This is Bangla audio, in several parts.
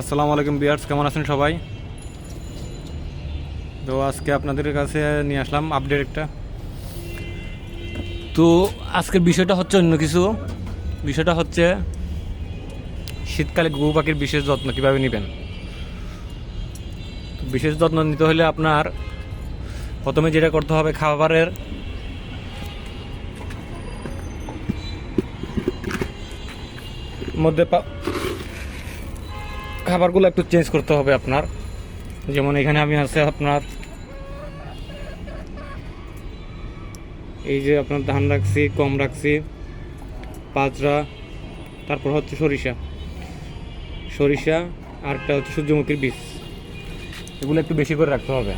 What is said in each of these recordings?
আসসালামু আলাইকুম বিয়ার্স, কেমন আছেন সবাই? তো আজকে আপনাদের কাছে নিয়ে আসলাম আপডেট একটা। তো আজকের বিষয়টা হচ্ছে অন্য কিছু। বিষয়টা হচ্ছে শীতকালে গরু পাখির বিশেষ যত্ন কীভাবে নেবেন? বিশেষ যত্ন নিতে হলে আপনার প্রথমে যেটা করতে হবে খাবারের মধ্যে খাবারগুলো একটু চেঞ্জ করতে হবে আপনার। যেমন এখানে আমি আছে আপনার, এই যে আপনার ধান রাখছি কম রাখছি পাঁচরা তারপর হচ্ছে সরিষা। সরিষা আরটা হচ্ছে সূর্যমুখীর বীজ। এগুলো একটু বেশি করে রাখতে হবে।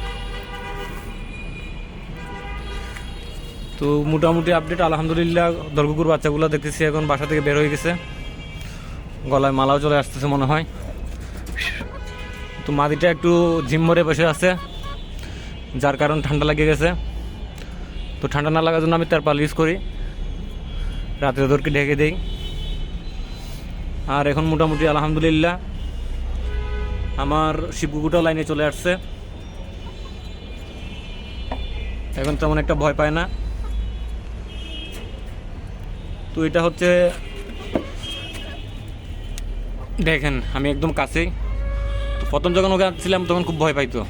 তো মোটামুটি আপডেট আলহামদুলিল্লাহ দরগুকুর বাচ্চাগুলো দেখতেছি এখন বাসা থেকে বের হয়ে গেছে। গলায় মালাও চলে আসতেছে মনে হয়। তো মাদিটা একটু জিম মরে বসে আছে, যার কারণ ঠান্ডা লেগে গেছে। তো ঠান্ডা না লাগার জন্য আমি তার পাল ইউজ করি। রাতে ওদেরকে ঢেকে দিই। আর এখন মোটামুটি আলহামদুলিল্লাহ আমার শিবকুকুটাও লাইনে চলে আসছে। এখন তেমন একটা ভয় পায় না। তো এটা হচ্ছে, দেখেন, আমি একদম কাছেই। প্রথম যখন ওকে ছিলাম তখন খুব ভয় পাইতো।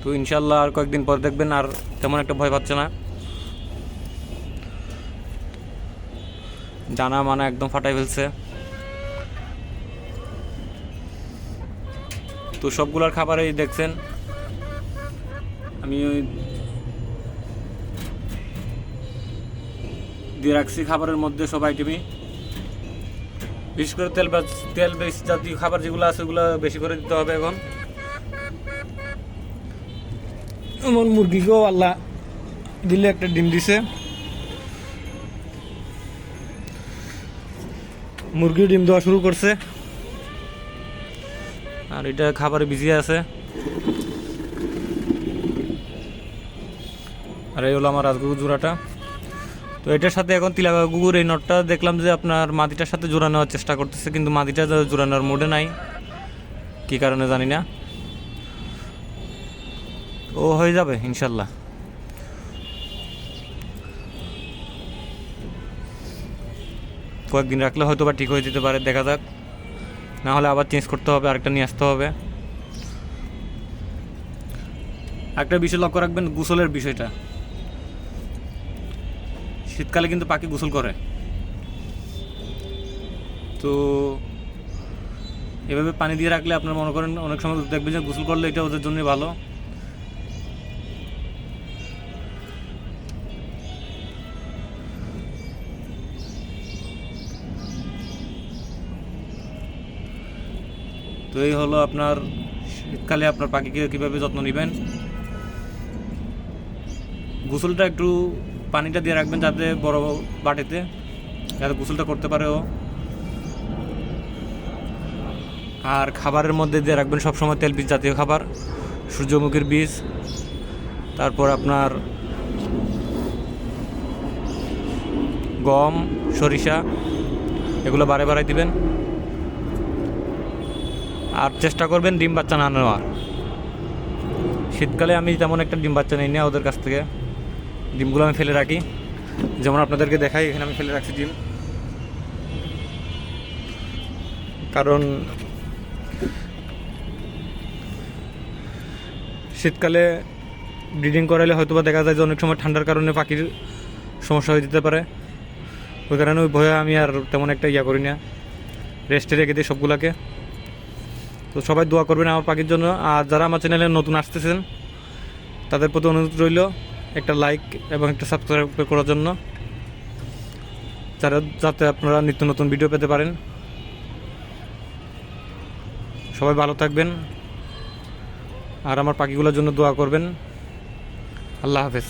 তো ইনশাল্লাহ আর কয়েকদিন পর দেখবেন আর তেমন একটা ভয় পাচ্ছে না। জানা মানা একদম ফাটাই ফেলছে। তো সবগুলার খাবারেই দেখছেন, আমি ওই দিয়ে রাখছি খাবারের মধ্যে সব আইটেমই বিশেষ করে তেল তেল বেশি জাতীয় খাবার যেগুলো আছে ওগুলো বেশি করে দিতে হবে এখন। আমার মুরগিকেও আল্লাহ দিলে একটা ডিম দিছে। মুরগি ডিম দেওয়া শুরু করছে। আর এটা খাবারে বিজি আছে। আর এই হলো আমার রাজগুরু জোড়াটা তো এটার সাথে এখন তিলাগা গুগুর এই নটটা দেখলাম যে আপনার মাদিটার সাথে জোড়া নেওয়ার চেষ্টা করতেছে, কিন্তু মাদিটা জোড়া নেওয়ার মোডে নাই, কী কারণে জানি না। ও হয়ে যাবে, ইনশাল্লাহ। কয়েকদিন রাখলে হয়তো বা ঠিক হয়ে যেতে পারে, দেখা যাক। না হলে আবার চেঞ্জ করতে হবে, আরেকটা নিয়ে আসতে হবে। একটা বিষয় লক্ষ্য রাখবেন, গুসলের বিষয়টা। শীতকালে কিন্তু পাখি গোসল করে। তো এভাবে পানি দিয়ে রাখলে আপনার মনে করেন অনেক সময় দেখবেন যে গোসল করলে এটা ওদের জন্য ভালো। তো এই হলো আপনার শীতকালে আপনার পাখিকে কীভাবে যত্ন নেবেন। গোসলটা একটু পানিটা দিয়ে রাখবেন যাতে বড় বাটিতে, যাতে গোসলটা করতে পারে ও। আর খাবারের মধ্যে দিয়ে রাখবেন সবসময় তেল বীজ জাতীয় খাবার, সূর্যমুখীর বীজ, তারপর আপনার গম, সরিষা, এগুলো বারে বারে দিবেন। আর চেষ্টা করবেন ডিম বাচ্চা না নেওয়ার। শীতকালে আমি তেমন একটা ডিম বাচ্চা নেই না ওদের কাছ থেকে। ডিমগুলো আমি ফেলে রাখি। যেমন আপনাদেরকে দেখাই, এখানে আমি ফেলে রাখছি ডিম। কারণ শীতকালে ব্রিডিং করালে হয়তো বা দেখা যায় যে অনেক সময় ঠান্ডার কারণে পাখির সমস্যা হয়ে যেতে পারে। ওই কারণে ওই ভয়ে আমি আর তেমন একটা ইয়া করি না। রেস্টে রেখে দিই সবগুলাকে। তো সবাই দোয়া করবেন আমার পাখির জন্য। আর যারা আমার চ্যানেলে নতুন আসতেছেন, তাদের প্রতি অনুরোধ রইল। একটা লাইক এবং একটা সাবস্ক্রাইব করার জন্য, যারা যাতে আপনারা নিত্য নতুন ভিডিও পেতে পারেন। সবাই ভালো থাকবেন। আর আমার পাখিগুলোর জন্য দোয়া করবেন। আল্লাহ হাফেজ।